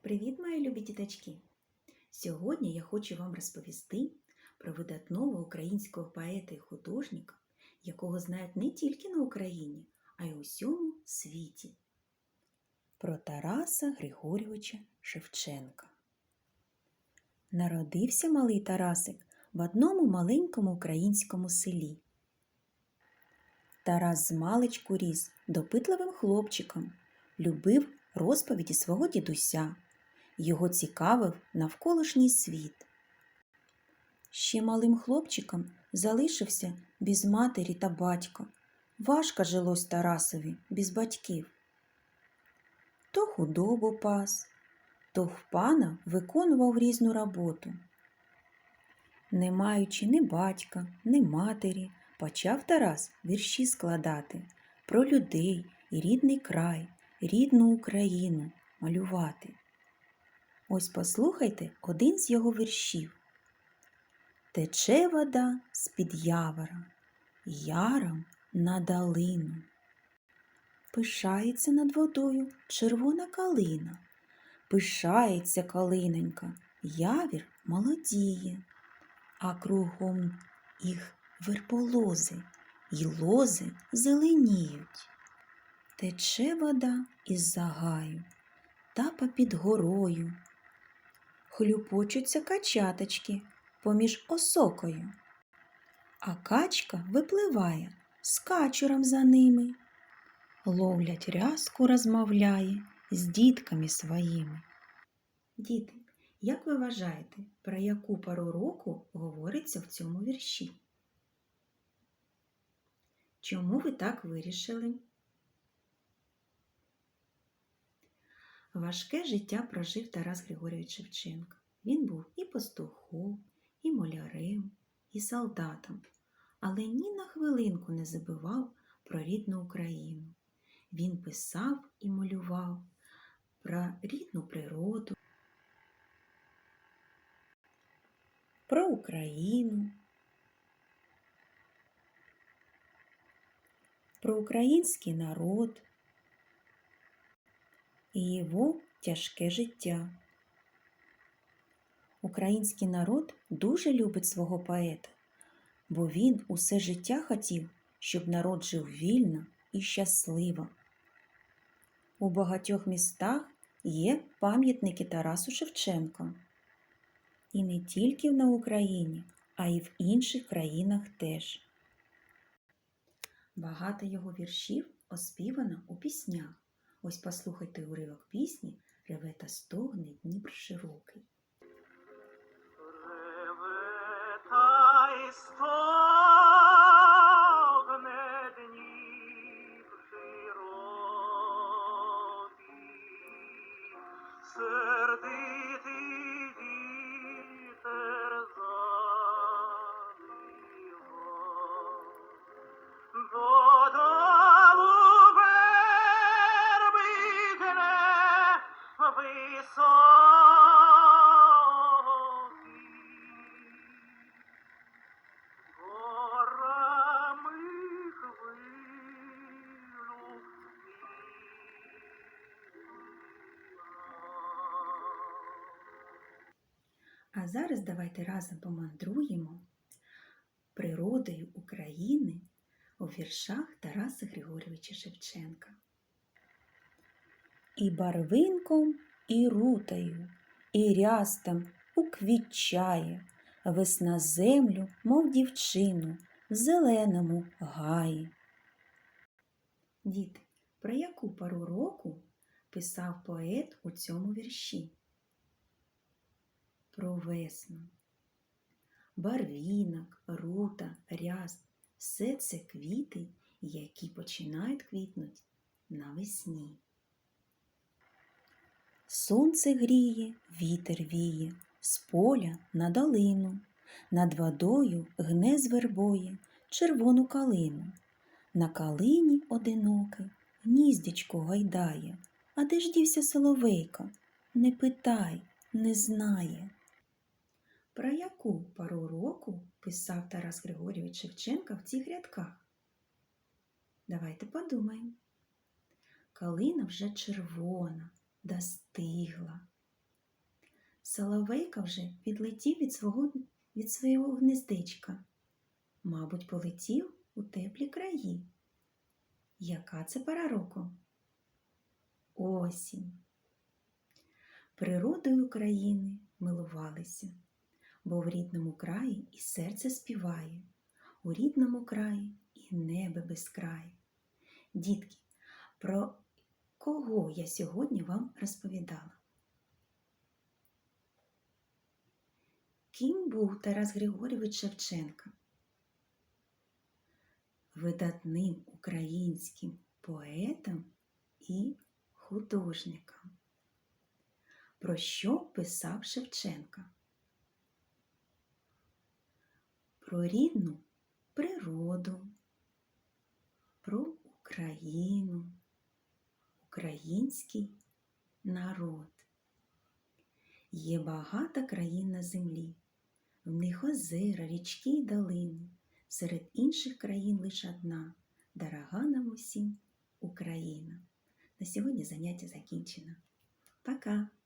Привіт, мої любі діточки! Сьогодні я хочу вам розповісти про видатного українського поета і художника, якого знають не тільки на Україні, а й у всьому світі. Про Тараса Григорьовича Шевченка. Народився малий Тарасик в одному маленькому українському селі. Тарас з маличку ріс допитливим хлопчиком, любив розповіді свого дідуся, його цікавив навколишній світ. Ще малим хлопчиком залишився без матері та батька. Важко жилось Тарасові без батьків. То худобу пас, то в пана виконував різну роботу. Не маючи ні батька, ні матері, почав Тарас вірші складати про людей і рідний край, рідну Україну малювати. Ось послухайте один з його віршів. Тече вода з-під явора, яром на долину. Пишається над водою червона калина, пишається калинонька, явір молодіє, а кругом їх верболози й лози зеленіють. Тече вода із загаю та попід горою. Хлюпочуться качаточки поміж осокою, а качка випливає з качуром за ними. Ловлять рязку розмовляє з дітками своїми. Діти, як ви вважаєте, про яку пару року говориться в цьому вірші? Чому ви так вирішили? Важке життя прожив Тарас Григорійович Шевченко. Він був і пастухом, і молярем, і солдатом, але ні на хвилинку не забував про рідну Україну. Він писав і малював про рідну природу, про Україну, про український народ і його тяжке життя. Український народ дуже любить свого поета, бо він усе життя хотів, щоб народ жив вільно і щасливо. У багатьох містах є пам'ятники Тарасу Шевченка. І не тільки на Україні, а й в інших країнах теж. Багато його віршів оспівано у піснях. Ось послухайте уривок пісні Реве та стогне Дніпр широкий. Реве та стогне А зараз давайте разом помандруємо природою України у віршах Тараса Григорьовича Шевченка. І барвинком, і рутою, і рястом уквітчає весна землю, мов дівчину, в зеленому гаї. Діти, про яку пару року писав поет у цьому вірші? Про весну. Барвінок, рута, ряст все це квіти, які починають квітнути навесні. Сонце гріє, вітер віє, з поля на долину, над водою гне з вербої червону калину. На калині одиноке гніздечко гайдає, а де ж дівся соловейко? Не питай, не знає. Про яку пару року писав Тарас Григорійович Шевченка в цих рядках? Давайте подумаємо. Калина вже червона, достигла, Соловейка вже відлетів від свого, від свого гнездечка. Мабуть, полетів у теплі краї. Яка це пора року? Осінь. Природою України милувалися, бо в рідному краї і серце співає, у рідному краї і небо безкрає. Дітки, про кого я сьогодні вам розповідала? Ким був Тарас Григорьович Шевченка? Видатним українським поетом і художником. Про що писав Шевченка? Про рідну природу, про Україну, український народ. Є багато країн на землі, в них озера, річки й долини. Серед інших країн лише одна, дорога нам усім Україна. На сьогодні заняття закінчено. Пока!